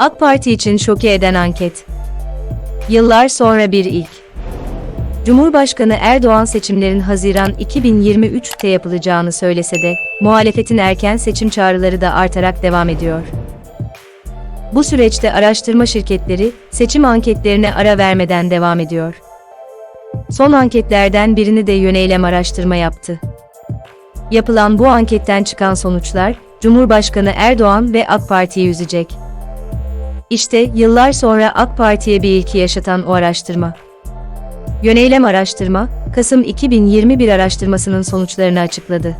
AK Parti için şoke eden anket. Yıllar sonra bir ilk. Cumhurbaşkanı Erdoğan seçimlerin Haziran 2023'te yapılacağını söylese de, muhalefetin erken seçim çağrıları da artarak devam ediyor. Bu süreçte araştırma şirketleri, seçim anketlerine ara vermeden devam ediyor. Son anketlerden birini de yöneylem araştırma yaptı. Yapılan bu anketten çıkan sonuçlar, Cumhurbaşkanı Erdoğan ve AK Parti'yi üzecek. İşte yıllar sonra AK Parti'ye bir ilki yaşatan o araştırma. Yöneylem Araştırma, Kasım 2021 araştırmasının sonuçlarını açıkladı.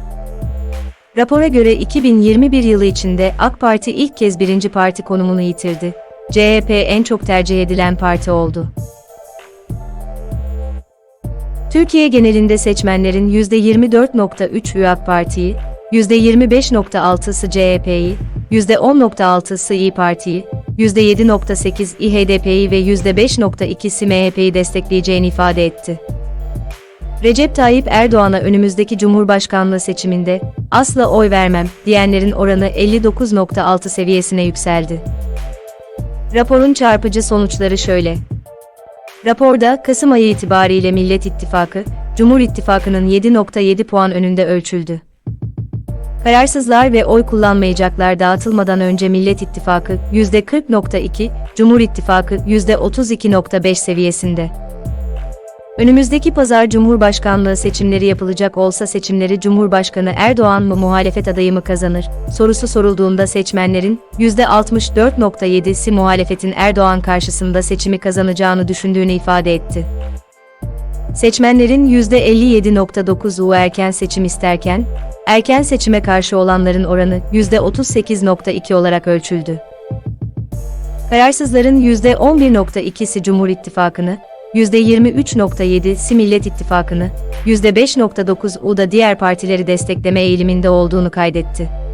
Rapora göre 2021 yılı içinde AK Parti ilk kez birinci parti konumunu yitirdi. CHP en çok tercih edilen parti oldu. Türkiye genelinde seçmenlerin %24.3 üye AK Parti'yi, %25.6'sı CHP'yi, %10.6'sı İyi Parti'yi, %7.8 İHDP'yi ve %5.2'si MHP'yi destekleyeceğini ifade etti. Recep Tayyip Erdoğan'a önümüzdeki Cumhurbaşkanlığı seçiminde asla oy vermem diyenlerin oranı 59.6 seviyesine yükseldi. Raporun çarpıcı sonuçları şöyle. Raporda Kasım ayı itibariyle Millet İttifakı, Cumhur İttifakı'nın 7.7 puan önünde ölçüldü. Kararsızlar ve oy kullanmayacaklar dağıtılmadan önce Millet İttifakı %40.2, Cumhur İttifakı %32.5 seviyesinde. Önümüzdeki pazar Cumhurbaşkanlığı seçimleri yapılacak olsa seçimleri Cumhurbaşkanı Erdoğan mı muhalefet adayı mı kazanır sorusu sorulduğunda seçmenlerin %64.7'si muhalefetin Erdoğan karşısında seçimi kazanacağını düşündüğünü ifade etti. Seçmenlerin %57.9'u erken seçim isterken, erken seçime karşı olanların oranı %38.2 olarak ölçüldü. Kararsızların %11.2'si Cumhur İttifakı'nı, %23.7'si Millet İttifakı'nı, %5.9'u da diğer partileri destekleme eğiliminde olduğunu kaydetti.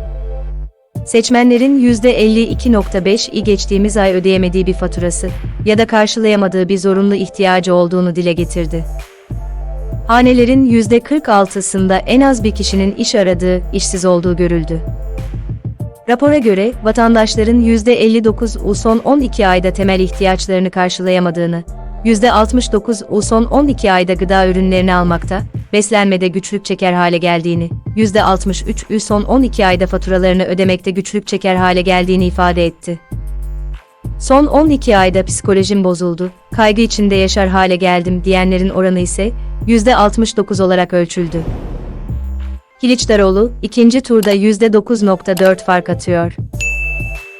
Seçmenlerin %52.5'i geçtiğimiz ay ödeyemediği bir faturası ya da karşılayamadığı bir zorunlu ihtiyacı olduğunu dile getirdi. Hanelerin %46'sında en az bir kişinin iş aradığı, işsiz olduğu görüldü. Rapora göre, vatandaşların %59'u son 12 ayda temel ihtiyaçlarını karşılayamadığını, %69'u son 12 ayda gıda ürünlerini almakta, beslenmede güçlük çeker hale geldiğini, %63'ü son 12 ayda faturalarını ödemekte güçlük çeker hale geldiğini ifade etti. Son 12 ayda psikolojim bozuldu, kaygı içinde yaşar hale geldim diyenlerin oranı ise %69 olarak ölçüldü. Kılıçdaroğlu, ikinci turda %9.4 fark atıyor.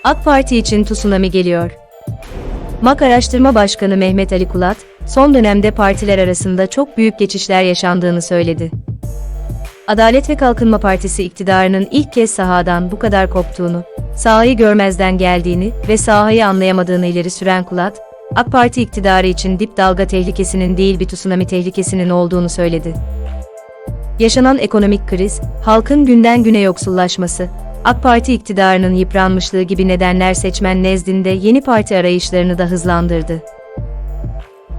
AK Parti için tsunami geliyor. MAK Araştırma Başkanı Mehmet Ali Kulat, son dönemde partiler arasında çok büyük geçişler yaşandığını söyledi. Adalet ve Kalkınma Partisi iktidarının ilk kez sahadan bu kadar koptuğunu, sahayı görmezden geldiğini ve sahayı anlayamadığını ileri süren Kulat, AK Parti iktidarı için dip dalga tehlikesinin değil bir tsunami tehlikesinin olduğunu söyledi. Yaşanan ekonomik kriz, halkın günden güne yoksullaşması, AK Parti iktidarının yıpranmışlığı gibi nedenler seçmen nezdinde yeni parti arayışlarını da hızlandırdı.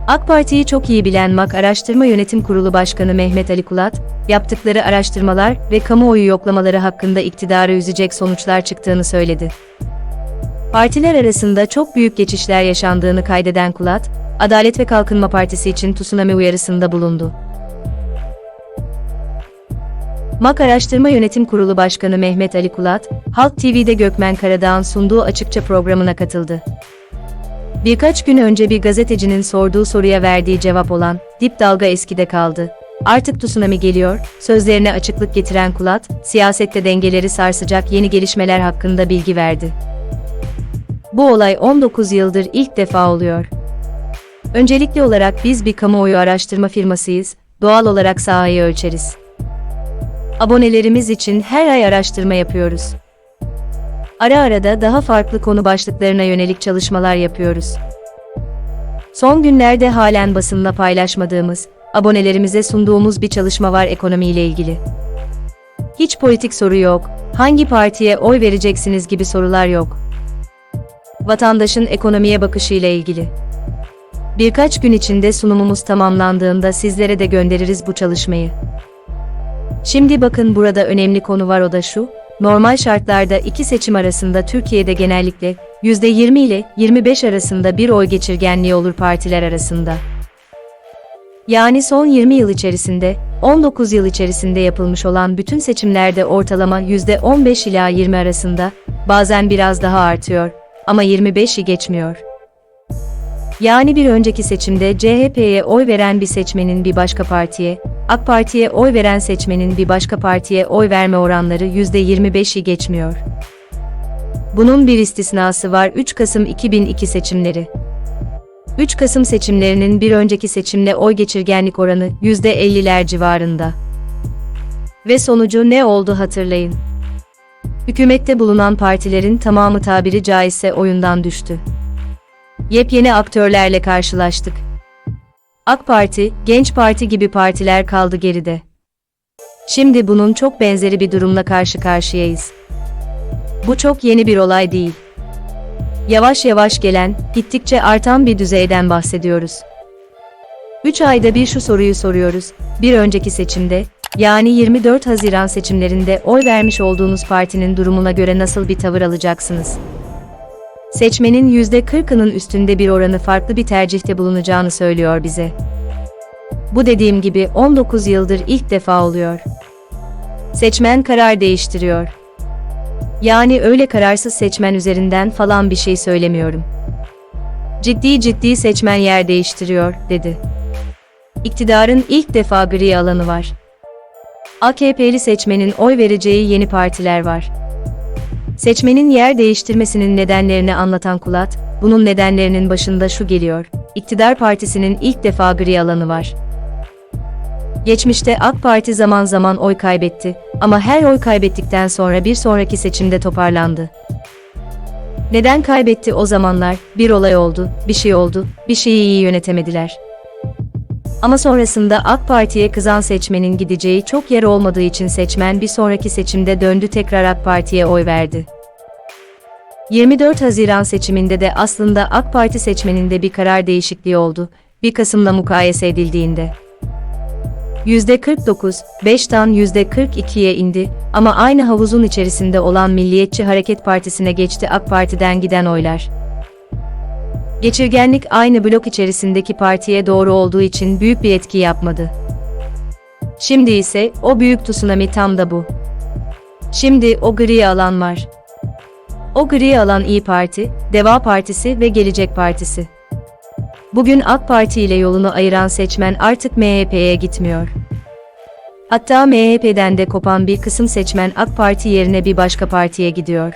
AK Parti'yi çok iyi bilen MAK Araştırma Yönetim Kurulu Başkanı Mehmet Ali Kulat, yaptıkları araştırmalar ve kamuoyu yoklamaları hakkında iktidarı üzecek sonuçlar çıktığını söyledi. Partiler arasında çok büyük geçişler yaşandığını kaydeden Kulat, Adalet ve Kalkınma Partisi için tsunami uyarısında bulundu. MAK Araştırma Yönetim Kurulu Başkanı Mehmet Ali Kulat, Halk TV'de Gökmen Karadağ'ın sunduğu açıkça programına katıldı. Birkaç gün önce bir gazetecinin sorduğu soruya verdiği cevap olan, dip dalga eskide kaldı. Artık tsunami geliyor, sözlerine açıklık getiren Kulat, siyasette dengeleri sarsacak yeni gelişmeler hakkında bilgi verdi. Bu olay 19 yıldır ilk defa oluyor. Öncelikli olarak biz bir kamuoyu araştırma firmasıyız, doğal olarak sahayı ölçeriz. Abonelerimiz için her ay araştırma yapıyoruz. Ara ara da daha farklı konu başlıklarına yönelik çalışmalar yapıyoruz. Son günlerde halen basınla paylaşmadığımız, abonelerimize sunduğumuz bir çalışma var ekonomiyle ilgili. Hiç politik soru yok, hangi partiye oy vereceksiniz gibi sorular yok. Vatandaşın ekonomiye bakışıyla ilgili. Birkaç gün içinde sunumumuz tamamlandığında sizlere de göndeririz bu çalışmayı. Şimdi bakın burada önemli konu var o da şu, normal şartlarda iki seçim arasında Türkiye'de genellikle %20 ile 25 arasında bir oy geçirgenliği olur partiler arasında. Yani son 20 yıl içerisinde, 19 yıl içerisinde yapılmış olan bütün seçimlerde ortalama %15 ila 20 arasında, bazen biraz daha artıyor ama 25'i geçmiyor. Yani bir önceki seçimde CHP'ye oy veren bir seçmenin bir başka partiye, AK Parti'ye oy veren seçmenin bir başka partiye oy verme oranları %25'i geçmiyor. Bunun bir istisnası var 3 Kasım 2002 seçimleri. 3 Kasım seçimlerinin bir önceki seçimle oy geçirgenlik oranı %50'ler civarında. Ve sonucu ne oldu hatırlayın. Hükümette bulunan partilerin tamamı tabiri caizse oyundan düştü. Yepyeni aktörlerle karşılaştık. AK Parti, Genç Parti gibi partiler kaldı geride. Şimdi bunun çok benzeri bir durumla karşı karşıyayız. Bu çok yeni bir olay değil. Yavaş yavaş gelen, gittikçe artan bir düzeyden bahsediyoruz. 3 ayda bir şu soruyu soruyoruz. Bir önceki seçimde, yani 24 Haziran seçimlerinde oy vermiş olduğunuz partinin durumuna göre nasıl bir tavır alacaksınız? Seçmenin %40'ının üstünde bir oranı farklı bir tercihte bulunacağını söylüyor bize. Bu dediğim gibi 19 yıldır ilk defa oluyor. Seçmen karar değiştiriyor. Yani öyle kararsız seçmen üzerinden falan bir şey söylemiyorum. Ciddi ciddi seçmen yer değiştiriyor, dedi. İktidarın ilk defa gri alanı var. AKP'li seçmenin oy vereceği yeni partiler var. Seçmenin yer değiştirmesinin nedenlerini anlatan Kulat, bunun nedenlerinin başında şu geliyor. İktidar partisinin ilk defa gri alanı var. Geçmişte AK Parti zaman zaman oy kaybetti ama her oy kaybettikten sonra bir sonraki seçimde toparlandı. Neden kaybetti o zamanlar? Bir olay oldu, bir şey oldu, bir şeyi iyi yönetemediler. Ama sonrasında AK Parti'ye kızan seçmenin gideceği çok yer olmadığı için seçmen bir sonraki seçimde döndü tekrar AK Parti'ye oy verdi. 24 Haziran seçiminde de aslında AK Parti seçmeninde bir karar değişikliği oldu, 1 Kasım'la mukayese edildiğinde. %49, 5'tan %42'ye indi ama aynı havuzun içerisinde olan Milliyetçi Hareket Partisi'ne geçti AK Parti'den giden oylar. Geçirgenlik aynı blok içerisindeki partiye doğru olduğu için büyük bir etki yapmadı. Şimdi ise o büyük tsunami tam da bu. Şimdi o gri alan var. O gri alan İyi Parti, Deva Partisi ve Gelecek Partisi. Bugün AK Parti ile yolunu ayıran seçmen artık MHP'ye gitmiyor. Hatta MHP'den de kopan bir kısım seçmen AK Parti yerine bir başka partiye gidiyor.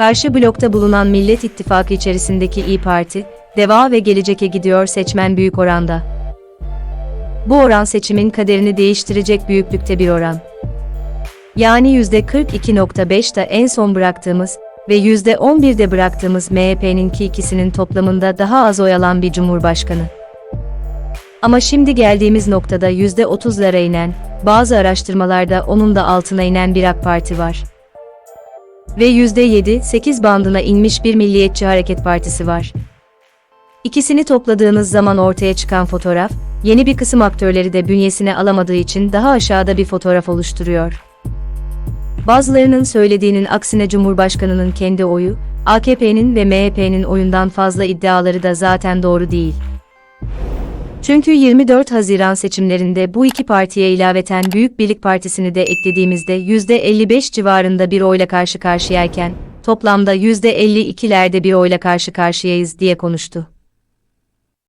Karşı blokta bulunan Millet İttifakı içerisindeki İyi Parti, Deva ve Gelecek'e gidiyor seçmen büyük oranda. Bu oran seçimin kaderini değiştirecek büyüklükte bir oran. Yani %42.5'ta en son bıraktığımız ve %11'de bıraktığımız MHP'ninki ikisinin toplamında daha az oy alan bir cumhurbaşkanı. Ama şimdi geldiğimiz noktada %30'lara inen, bazı araştırmalarda onun da altına inen bir AK Parti var. Ve %7-8 bandına inmiş bir Milliyetçi Hareket Partisi var. İkisini topladığınız zaman ortaya çıkan fotoğraf, yeni bir kısım aktörleri de bünyesine alamadığı için daha aşağıda bir fotoğraf oluşturuyor. Bazılarının söylediğinin aksine Cumhurbaşkanının kendi oyu, AKP'nin ve MHP'nin oyundan fazla iddiaları da zaten doğru değil. Çünkü 24 Haziran seçimlerinde bu iki partiye ilaveten Büyük Birlik Partisi'ni de eklediğimizde %55 civarında bir oyla karşı karşıyayken, toplamda %52'lerde bir oyla karşı karşıyayız diye konuştu.